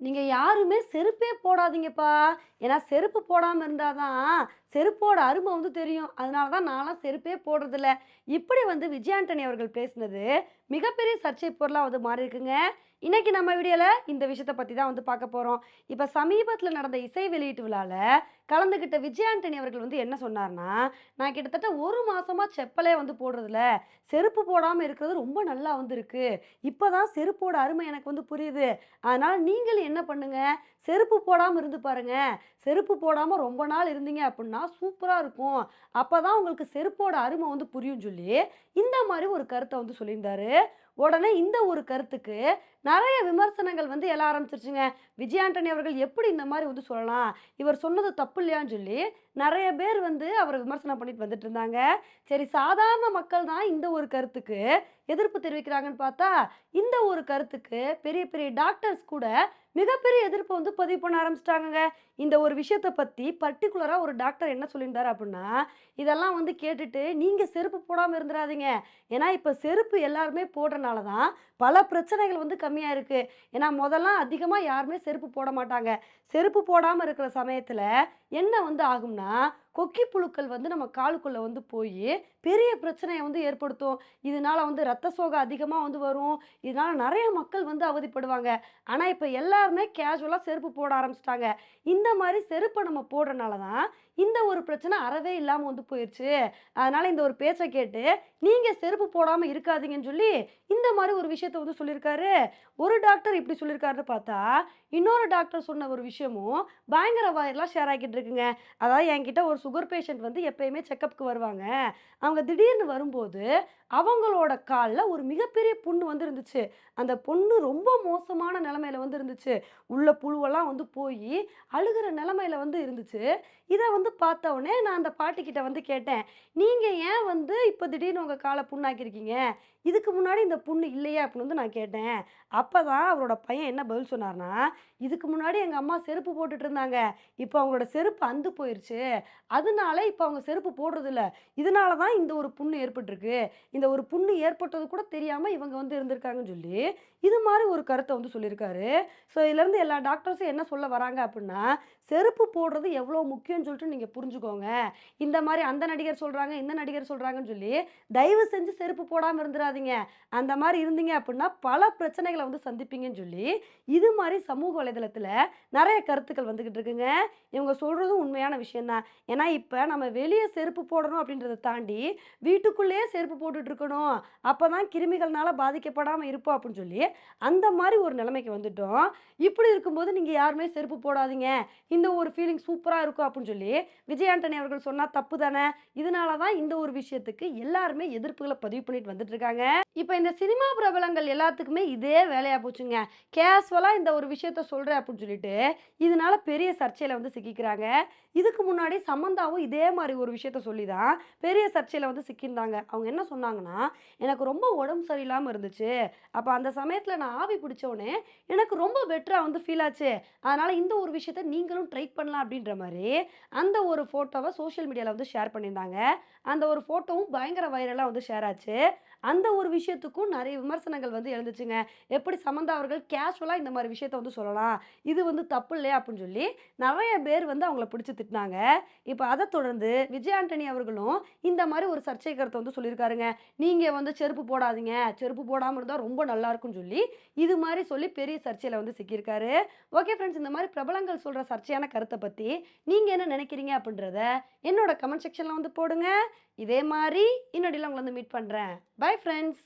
நீங்கள் யாருமே செருப்பே போடாதீங்கப்பா. ஏன்னா செருப்பு போடாமல் இருந்தால் தான் செருப்போட அருமை வந்து தெரியும். அதனால தான் நான்லாம் செருப்பே போடுறதில்ல. இப்படி வந்து விஜய் ஆண்டனி அவர்கள் பேசினது மிகப்பெரிய சர்ச்சை பொருளாக வந்து மாறி இருக்குங்க இன்றைக்கி நம்ம வீடியோவில் இந்த விஷயத்தை பற்றி தான் வந்து பார்க்க போகிறோம் இப்போ சமீபத்தில் நடந்த இசை வெளியீட்டு விழாவில் கலந்துக்கிட்ட விஜய் ஆண்டனி அவர்கள் வந்து என்ன சொன்னார்னா நான் கிட்டத்தட்ட ஒரு மாதமாக செப்பலே வந்து போடுறதில்ல செருப்பு போடாமல் இருக்கிறது ரொம்ப நல்லா வந்து இருக்குது இப்போ தான் செருப்போட அருமை எனக்கு வந்து புரியுது. அதனால் நீங்கள் என்ன பண்ணுங்கள் செருப்பு போடாமல் இருந்து பாருங்கள் செருப்பு போடாமல் ரொம்ப நாள் இருந்தீங்க அப்படின்னா சூப்பராக இருக்கும். அப்போ தான் உங்களுக்கு செருப்போட அருமை வந்து புரியும் சொல்லி இந்த மாதிரி ஒரு கருத்தை வந்து சொல்லியிருந்தாரு. உடனே இந்த ஒரு கருத்துக்கு நிறைய விமர்சனங்கள் வந்து எழ ஆரம்பிச்சிருச்சுங்க. விஜய் ஆண்டனி அவர்கள் எப்படி இந்த மாதிரி வந்து சொல்லலாம்? இவர் சொன்னது தப்பு இல்லையான்னு சொல்லி நிறைய பேர் வந்து அவரை விமர்சனம் பண்ணிட்டு வந்துட்டு இருந்தாங்க. சரி சாதாரண மக்கள் தான் இந்த ஒரு கருத்துக்கு எதிர்ப்பு தெரிவிக்கிறாங்கன்னு பார்த்தா இந்த ஒரு கருத்துக்கு பெரிய பெரிய டாக்டர்ஸ் கூட மிகப்பெரிய எதிர்ப்பு வந்து பதிவு பண்ண ஆரம்பிச்சிட்டாங்க இந்த ஒரு விஷயத்தை பற்றி பர்டிகுலராக ஒரு டாக்டர் என்ன சொல்லியிருந்தார் அப்படின்னா இதெல்லாம் வந்து கேட்டுட்டு நீங்கள் செருப்பு போடாமல் இருந்துடாதீங்க ஏன்னா இப்போ செருப்பு எல்லாருமே போடுறனால தான் பல பிரச்சனைகள் வந்து கம்மியாக இருக்குது ஏன்னா முதல்லாம் அதிகமாக யாருமே செருப்பு போட மாட்டாங்க. செருப்பு போடாமல் இருக்கிற சமயத்தில் என்ன வந்து ஆகும்னா கொக்கி புழுக்கள் வந்து நம்ம காலுக்குள்ளே வந்து போய் பெரிய பிரச்சனையை வந்து ஏற்படுத்தும். இதனால வந்து ரத்த சோகை அதிகமாக வந்து வரும். இதனால் நிறைய மக்கள் வந்து அவதிப்படுவாங்க. ஆனால் இப்போ எல்லாருமே கேஷுவலாக செருப்பு போட ஆரம்பிச்சிட்டாங்க. இந்த மாதிரி செருப்பை நம்ம போடுறனால தான் இந்த ஒரு பிரச்சனை அறவே இல்லாமல் வந்து போயிடுச்சு அதனால் இந்த ஒரு பேச்சை கேட்டு நீங்கள் செருப்பு போடாமல் இருக்காதீங்கன்னு சொல்லி இந்த மாதிரி ஒரு விஷயத்த வந்து சொல்லியிருக்காரு. ஒரு டாக்டர் இப்படி சொல்லியிருக்காருன்னு பார்த்தா இன்னொரு டாக்டர் சொன்ன ஒரு விஷயமும் பயங்கர வாயிலாம் ஷேர் ஆகிட்டு இருக்குங்க. அதாவது என்கிட்ட ஒரு சுகர் பேஷண்ட் வந்து எப்பயுமே செக்கப்புக்கு வருவாங்க. அவங்க திடீர்னு வரும்போது அவங்களோட காலில் ஒரு மிகப்பெரிய புண்ணு வந்து இருந்துச்சு அந்த பொண்ணு ரொம்ப மோசமான நிலமையில வந்து இருந்துச்சு. உள்ள புழுவெல்லாம் வந்து போய் அழுகிற நிலமையில வந்து இருந்துச்சு. இதை வந்து பார்த்த உடனே நான் அந்த பாட்டிக்கிட்ட வந்து கேட்டேன் நீங்கள் ஏன் வந்து இப்போ திடீர்னு உங்கள் காலை புண்ணாக்கியிருக்கீங்க? இதுக்கு முன்னாடி இந்த புண்ணு இல்லையா அப்படின்னு வந்து நான் கேட்டேன். அப்போ தான் அவரோட பையன் என்ன பதில் சொன்னார்னா இதுக்கு முன்னாடி எங்கள் அம்மா செருப்பு போட்டுட்டு இருந்தாங்க. இப்போ அவங்களோட செருப்பு அந்து போயிருச்சு. அதனால இப்போ அவங்க செருப்பு போடுறதில்ல. இதனால தான் இந்த ஒரு புண்ணு ஏற்பட்டிருக்கு. இந்த ஒரு புண்ணு ஏற்பட்டது கூட தெரியாமல் இவங்க வந்து இருந்திருக்காங்கன்னு சொல்லி இது மாதிரி ஒரு கருத்தை வந்து சொல்லியிருக்காரு. ஸோ இதுலேருந்து எல்லா டாக்டர்ஸும் என்ன சொல்ல வராங்க அப்படின்னா செருப்பு போடுறது எவ்வளோ முக்கியம்னு சொல்லிட்டு நீங்கள் புரிஞ்சுக்கோங்க. இந்த மாதிரி அந்த நடிகர் சொல்கிறாங்க இந்த நடிகர் சொல்கிறாங்கன்னு சொல்லி தயவு செஞ்சு செருப்பு போடாமல் இருந்துடாதீங்க அந்த மாதிரி இருந்தீங்க அப்படின்னா பல பிரச்சனைகளை வந்து சந்திப்பீங்கன்னு சொல்லி இது மாதிரி சமூக வலைதளத்தில் நிறைய கருத்துக்கள் வந்துக்கிட்டு இருக்குங்க. இவங்க சொல்கிறதும் உண்மையான விஷயந்தான் ஏன்னா இப்போ நம்ம வெளியே செருப்பு போடணும் அப்படின்றத தாண்டி வீட்டுக்குள்ளேயே செருப்பு போட்டுட்டு இருக்கணும். அப்போ தான் கிருமிகள்னால பாதிக்கப்படாமல் இருப்போம் அப்படின்னு சொல்லி அந்த மாதிரி ஒரு நிலைமைக்கு வந்துட்டோம். இப்படி இருக்கும்போது நீங்கள் யாருமே செருப்பு போடாதீங்க. இந்த ஒரு ஃபீலிங் சூப்பராக இருக்கும் அப்படின்னு சொல்லி விஜய் ஆண்டனி அவர்கள் சொன்னால் தப்பு தானே? இதனால தான் இந்த ஒரு விஷயத்துக்கு எல்லாருமே எதிர்ப்புகளை பதிவு பண்ணிட்டு வந்துட்டு இருக்காங்க. இப்போ இந்த சினிமா பிரபலங்கள் எல்லாத்துக்குமே இதே வேலையாக போச்சுங்க. கேஷுவலாக இந்த ஒரு விஷயத்த சொல்கிறேன் அப்படின்னு சொல்லிட்டு இதனால பெரிய சர்ச்சையில் வந்து சிக்கிக்கிறாங்க. இதுக்கு முன்னாடி சமந்தாவும் இதே மாதிரி ஒரு விஷயத்த சொல்லி தான் பெரிய சர்ச்சையில் வந்து சிக்கியிருந்தாங்க. அவங்க என்ன சொன்னாங்கன்னா எனக்கு ரொம்ப உடம்பு சரியில்லாமல் இருந்துச்சு. அப்போ அந்த சமயத்தில் நான் ஆவி பிடிச்சோடனே எனக்கு ரொம்ப பெட்டராக வந்து ஃபீல் ஆச்சு. அதனால் இந்த ஒரு விஷயத்த நீங்களும் ட்ரை பண்ணலாம் அப்படின்ற மாதிரி அந்த ஒரு ஃபோட்டோவை சோஷியல் மீடியாவில் வந்து ஷேர் பண்ணியிருந்தாங்க. அந்த ஒரு ஃபோட்டோவும் பயங்கர வைரலாக வந்து ஷேர் ஆச்சு. அந்த ஒரு விஷயத்துக்கும் நிறைய விமர்சனங்கள் வந்து எழுந்துச்சுங்க. எப்படி சமந்தா அவர்கள் கேஷுவலாக இந்த மாதிரி விஷயத்த வந்து சொல்லலாம்? இது வந்து தப்பு இல்லையா? அப்படின்னு சொல்லி நிறைய பேர் வந்து அவங்கள பிடிச்சி திட்டினாங்க. இப்போ அதை தொடர்ந்து விஜய் ஆண்டனி அவர்களும் இந்த மாதிரி ஒரு சர்ச்சை கருத்தை வந்து சொல்லியிருக்காருங்க. நீங்கள் வந்து செருப்பு போடாதீங்க. செருப்பு போடாமல் இருந்தால் ரொம்ப நல்லா இருக்கும்னு சொல்லி இது மாதிரி சொல்லி பெரிய சர்ச்சையில் வந்து சிக்கியிருக்காரு. ஓகே ஃப்ரெண்ட்ஸ் இந்த மாதிரி பிரபலங்கள் சொல்கிற சர்ச்சையான கருத்தை பற்றி நீங்கள் என்ன நினைக்கிறீங்க அப்படின்றத என்னோட கமெண்ட் செக்ஷனில் வந்து போடுங்க. இதே மாதிரி இன்னொடியில் உங்களை வந்து மீட் பண்ணுறேன் பை ஃப்ரெண்ட்ஸ்.